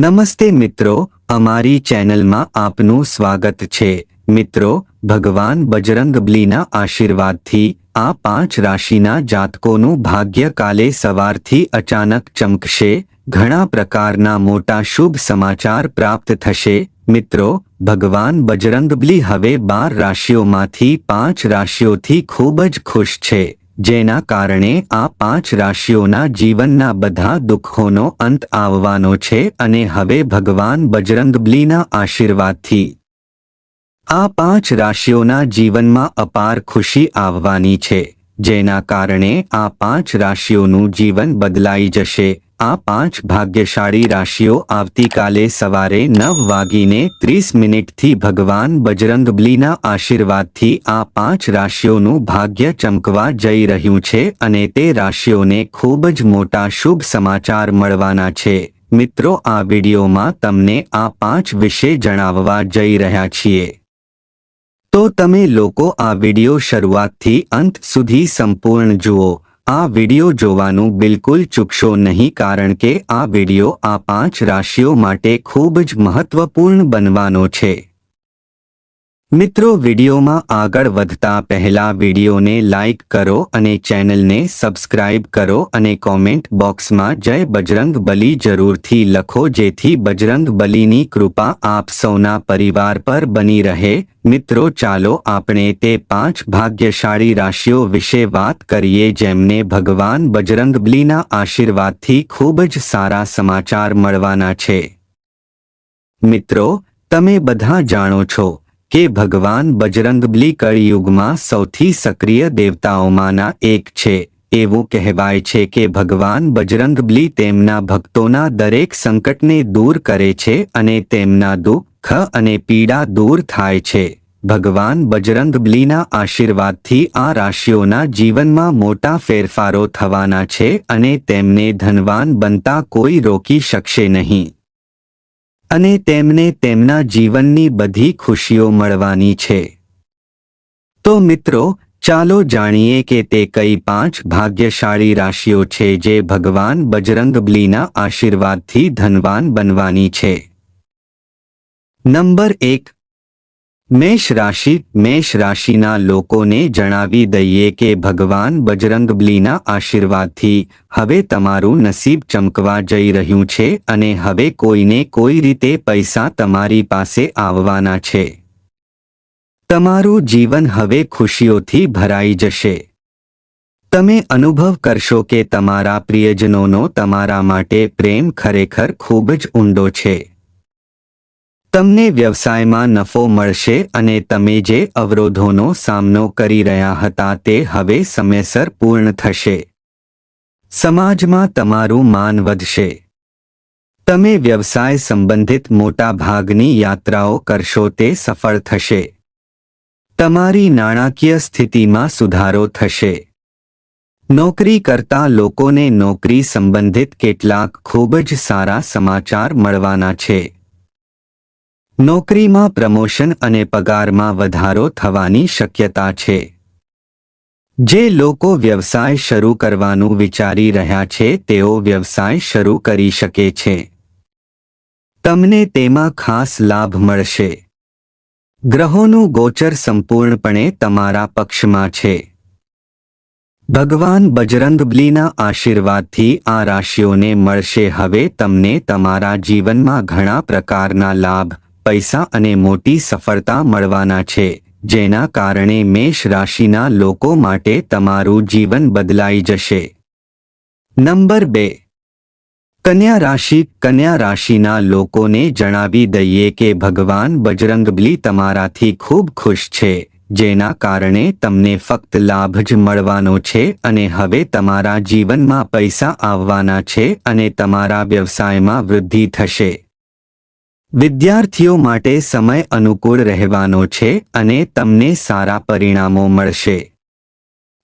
નમસ્તે મિત્રો, અમારી ચેનલમાં આપનું સ્વાગત છે. મિત્રો, ભગવાન બજરંગબલીના આશીર્વાદથી આ પાંચ રાશિના જાતકોનું ભાગ્ય કાલે સવારથી અચાનક ચમકશે. ઘણા પ્રકારના મોટા શુભ સમાચાર પ્રાપ્ત થશે. મિત્રો, ભગવાન બજરંગબલી હવે બાર રાશિઓમાંથી પાંચ રાશિઓથી ખૂબ જ ખુશ છે. જેના કારણે આ પાંચ રાશિઓના જીવનના બધા દુઃખોનો અંત આવવાનો છે અને હવે ભગવાન બજરંગબલીના આશીર્વાદથી આ પાંચ રાશિઓના જીવનમાં અપાર ખુશી આવવાની છે, જેના કારણે આ પાંચ રાશિઓનું જીવન બદલાઈ જશે. આ પાંચ ભાગ્યશાળી રાશિઓ આવતીકાલે સવારે નવ વાગીને ત્રીસ મિનિટથી ભગવાન બજરંગબલીના આશીર્વાદથી આ પાંચ રાશિઓનું ભાગ્ય ચમકવા જઈ રહ્યું છે અને તે રાશિઓને ખૂબ જ મોટા શુભ સમાચાર મળવાના છે. મિત્રો, આ વિડીયોમાં તમને આ પાંચ વિશે જણાવવા જઈ રહ્યા છીએ. તો તમે લોકો આ વિડિયો શરૂઆતથી અંત સુધી સંપૂર્ણ જુઓ. આ વિડિયો જોવાનું બિલકુલ ચૂકશો નહીં કારણ કે આ વિડિયો આ પાંચ રાશિઓ માટે ખૂબ જ મહત્વપૂર્ણ બનવાનો છે. મિત્રો, વિડિયોમાં આગળ વધતા પહેલા વિડિયોને લાઇક કરો અને ચેનલને સબસ્ક્રાઇબ કરો અને કોમેન્ટ બોક્સમાં જય બજરંગ બલી જરૂરથી લખો જેથી બજરંગ બલીની કૃપા આપ સૌના પરિવાર પર બની રહે. મિત્રો, ચાલો આપણે તે પાંચ ભાગ્યશાળી રાશિઓ વિશે વાત કરીએ જેમને ભગવાન બજરંગબલીના આશીર્વાદથી ખૂબ જ સારા સમાચાર મળવાના છે. મિત્રો, તમે બધા જાણો છો કે ભગવાન બજરંગબલી કળિયુગમાં સૌથી સક્રિય દેવતાઓમાંના એક છે. એવું કહેવાય છે કે ભગવાન બજરંગબલી તેમના ભક્તોના દરેક સંકટને દૂર કરે છે અને તેમના દુઃખ અને પીડા દૂર થાય છે. ભગવાન બજરંગબલીના આશીર્વાદથી આ રાશિઓના જીવનમાં મોટા ફેરફારો થવાના છે અને તેમને ધનવાન બનતા કોઈ રોકી શકશે નહીં. અને તેમને તેમના જીવનની બધી ખુશીઓ મળવાની છે. તો મિત્રો, ચાલો જાણીએ કે તે કઈ પાંચ ભાગ્યશાળી રાશિઓ છે જે ભગવાન બજરંગબલીના આશીર્વાદથી ધનવાન બનવાની છે. નંબર એક મેષ રાશિ, મેષ રાશિના લોકોને જણાવી દઈએ કે ભગવાન બજરંગબલીના આશીર્વાદથી હવે તમારું નસીબ ચમકવા જઈ રહ્યું છે અને હવે કોઈને કોઈ રીતે પૈસા તમારી પાસે આવવાના છે. તમારું જીવન હવે ખુશીઓથી ભરાઈ જશે. તમે અનુભવ કરશો કે તમારા પ્રિયજનોનો તમારા માટે પ્રેમ ખરેખર ખૂબ જ ઊંડો છે. તમને વ્યવસાયમાં નફો મળશે અને તમે જે અવરોધોનો સામનો કરી રહ્યા હતા તે હવે સમયસર પૂર્ણ થશે. સમાજમાં તમારું માન વધશે. તમે વ્યવસાય સંબંધિત મોટા ભાગની યાત્રાઓ કરશો તે સફળ થશે. તમારી નાણાકીય સ્થિતિમાં સુધારો થશે. નોકરી કરતા લોકોને નોકરી સંબંધિત કેટલાક ખૂબ જ સારા સમાચાર મળવાના છે. નોકરીમાં પ્રમોશન અને પગારમાં વધારો થવાની શક્યતા છે. જે લોકો વ્યવસાય શરૂ કરવાનું વિચારી રહ્યા છે, તેઓ વ્યવસાય શરૂ કરી શકે છે. તમને તેમાં ખાસ લાભ મળશે. ગ્રહોનું ગોચર સંપૂર્ણપણે તમારા પક્ષમાં છે. ભગવાન બજરંગબલીના આશીર્વાદથી આ રાશિઓને મળશે. હવે તમને તમારા જીવનમાં ઘણા પ્રકારના લાભ પૈસા અને મોટી સફળતા મળવાના છે, જેના કારણે મેષ રાશિના લોકો માટે તમારું જીવન બદલાઈ જશે. નંબર બે. કન્યા રાશિ કન્યા રાશિના લોકોને જણાવી દઈએ કે ભગવાન બજરંગબલી તમારાથી ખૂબ ખુશ છે, જેના કારણે તમને ફક્ત લાભ જ મળવાનો છે અને હવે તમારા જીવનમાં પૈસા આવવાના છે અને તમારા વ્યવસાયમાં વૃદ્ધિ થશે. વિદ્યાર્થીઓ માટે સમય અનુકૂળ રહેવાનો છે અને તમને સારા પરિણામો મળશે.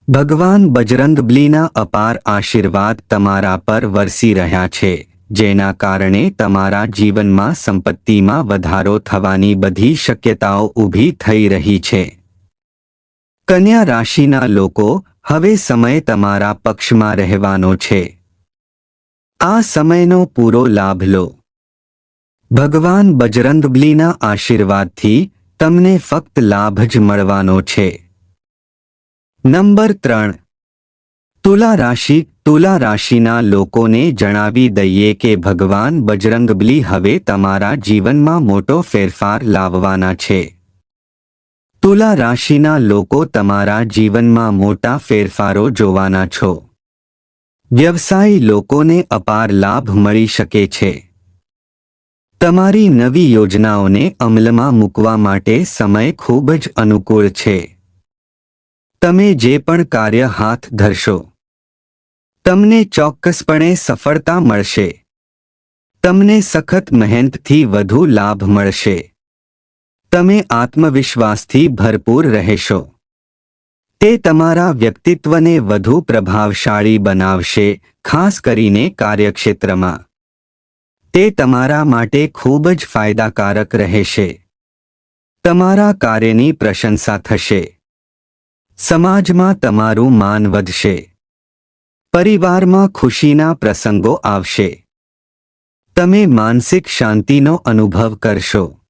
ભગવાન બજરંગબલીના અપાર આશીર્વાદ તમારા પર વરસી રહ્યા છે, જેના કારણે તમારા જીવનમાં સંપત્તિમાં વધારો થવાની બધી શક્યતાઓ ઊભી થઈ રહી છે. કન્યા રાશિના લોકો, હવે સમય તમારા પક્ષમાં રહેવાનો છે. આ સમયનો પૂરો લાભ લો. ભગવાન બજરંગબલીના આશીર્વાદથી તમને ફક્ત લાભ જ મળવાનો છે. નંબર ત્રણ. તુલા રાશિ, તુલા રાશિના લોકોને જણાવી દઈએ કે ભગવાન બજરંગબલી હવે તમારા જીવનમાં મોટો ફેરફાર લાવવાના છે. તુલા રાશિના લોકો તમારા જીવનમાં મોટા ફેરફારો જોવાના છો. વ્યવસાયી લોકોને અપાર લાભ મળી શકે છે. તમારી નવી યોજનાઓને અમલમાં મૂકવા માટે સમય ખૂબ જ અનુકૂળ છે. તમે જે પણ કાર્ય હાથ ધરશો, તમને ચોક્કસપણે સફળતા મળશે. તમને સખત મહેનતથી વધુ લાભ મળશે. તમે આત્મવિશ્વાસથી ભરપૂર રહેશો. તે તમારા વ્યક્તિત્વને વધુ પ્રભાવશાળી બનાવશે, ખાસ કરીને કાર્યક્ષેત્રમાં. તે તમારા માટે ખૂબ જ ફાયદાકારક રહેશે. તમારા કાર્યની પ્રશંસા થશે. સમાજમાં તમારું માન વધશે. પરિવારમાં ખુશીના પ્રસંગો આવશે. તમે માનસિક શાંતિનો અનુભવ કરશો.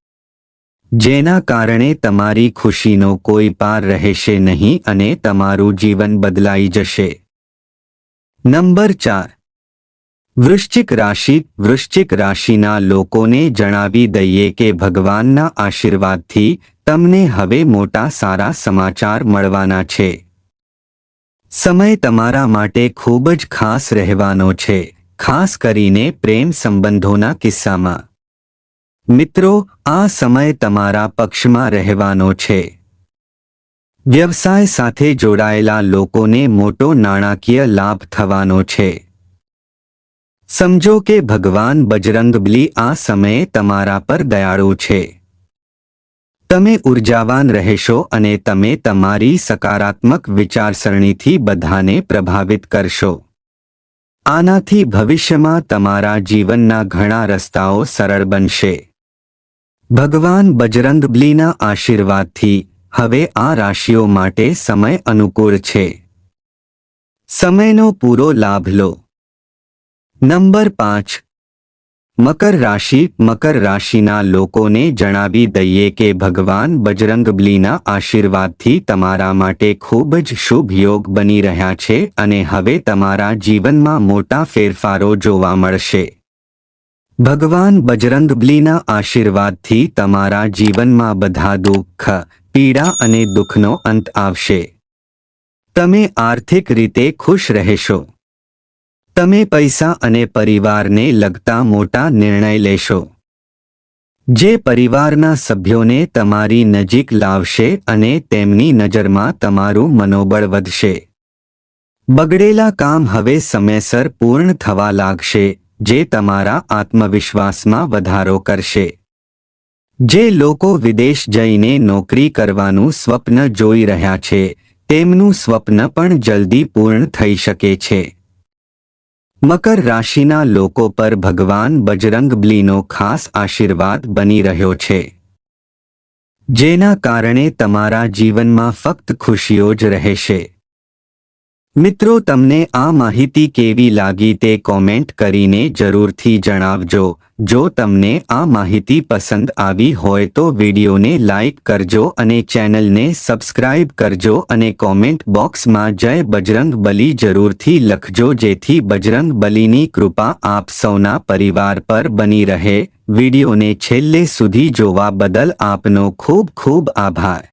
જેના કારણે તમારી ખુશીનો કોઈ પાર રહેશે નહીં અને તમારું જીવન બદલાઈ જશે. નંબર ચાર. વૃશ્ચિક રાશિ, વૃશ્ચિક રાશિના લોકોને જણાવી દઈએ કે ભગવાનના આશીર્વાદથી તમને હવે મોટા સારા સમાચાર મળવાના છે. સમય તમારા માટે ખૂબ જ ખાસ રહેવાનો છે, ખાસ કરીને પ્રેમ સંબંધોના કિસ્સામાં. મિત્રો, આ સમય તમારા પક્ષમાં રહેવાનો છે. વ્યવસાય સાથે જોડાયેલા લોકોને મોટો નાણાકીય લાભ થવાનો છે. સમજો કે ભગવાન બજરંગબલી આ સમયે તમારા પર દયાળુ છે. તમે ઉર્જાવાન રહેશો અને તમે તમારી સકારાત્મક વિચારસરણીથી બધાને પ્રભાવિત કરશો. આનાથી ભવિષ્યમાં તમારા જીવનના ઘણા રસ્તાઓ સરળ બનશે. ભગવાન બજરંગબલીના આશીર્વાદથી હવે આ રાશિઓ માટે સમય અનુકૂળ છે. સમયનો પૂરો લાભ લો. નંબર પાંચ. મકર રાશિ, મકર રાશિના લોકોને જણાવી દઈએ કે ભગવાન બજરંગબલીના આશીર્વાદથી તમારા માટે ખૂબ જ શુભ યોગ બની રહ્યા છે અને હવે તમારા જીવનમાં મોટા ફેરફારો જોવા મળશે. ભગવાન બજરંગબલીના આશીર્વાદથી તમારા જીવનમાં બધા દુઃખ, પીડા અને દુઃખનો અંત આવશે. તમે આર્થિક રીતે ખુશ રહેશો. તમે પૈસા અને પરિવારને લગતા મોટા નિર્ણય લેશો. જે પરિવારના સભ્યોને તમારી નજીક લાવશે અને તેમની નજરમાં તમારું મનોબળ વધશે. બગડેલા કામ હવે સમયસર પૂર્ણ થવા લાગશે, જે તમારા આત્મવિશ્વાસમાં વધારો કરશે. જે લોકો વિદેશ જઈને નોકરી કરવાનું સ્વપ્ન જોઈ રહ્યા છે, તેમનું સ્વપ્ન પણ જલ્દી પૂર્ણ થઈ શકે છે. મકર રાશિના લોકો પર ભગવાન બજરંગબલીનો ખાસ આશીર્વાદ બની રહ્યો છે. જેના કારણે તમારા જીવનમાં ફક્ત ખુશીઓ જ રહેશે. મિત્રો, તમને આ માહિતી કેવી લાગી તે કોમેન્ટ કરીને જરૂરથી જણાવજો. જો તમને આ માહિતી પસંદ આવી હોય તો વિડીયોને લાઇક કરજો અને ચેનલને સબસ્ક્રાઇબ કરજો અને કોમેન્ટ બોક્સમાં જય બજરંગ બલી જરૂરથી લખજો, જેથી બજરંગ બલીની કૃપા આપ સૌના પરિવાર પર બની રહે. વિડીયોને છેલ્લે સુધી જોવા બદલ આપનો ખૂબ ખૂબ આભાર.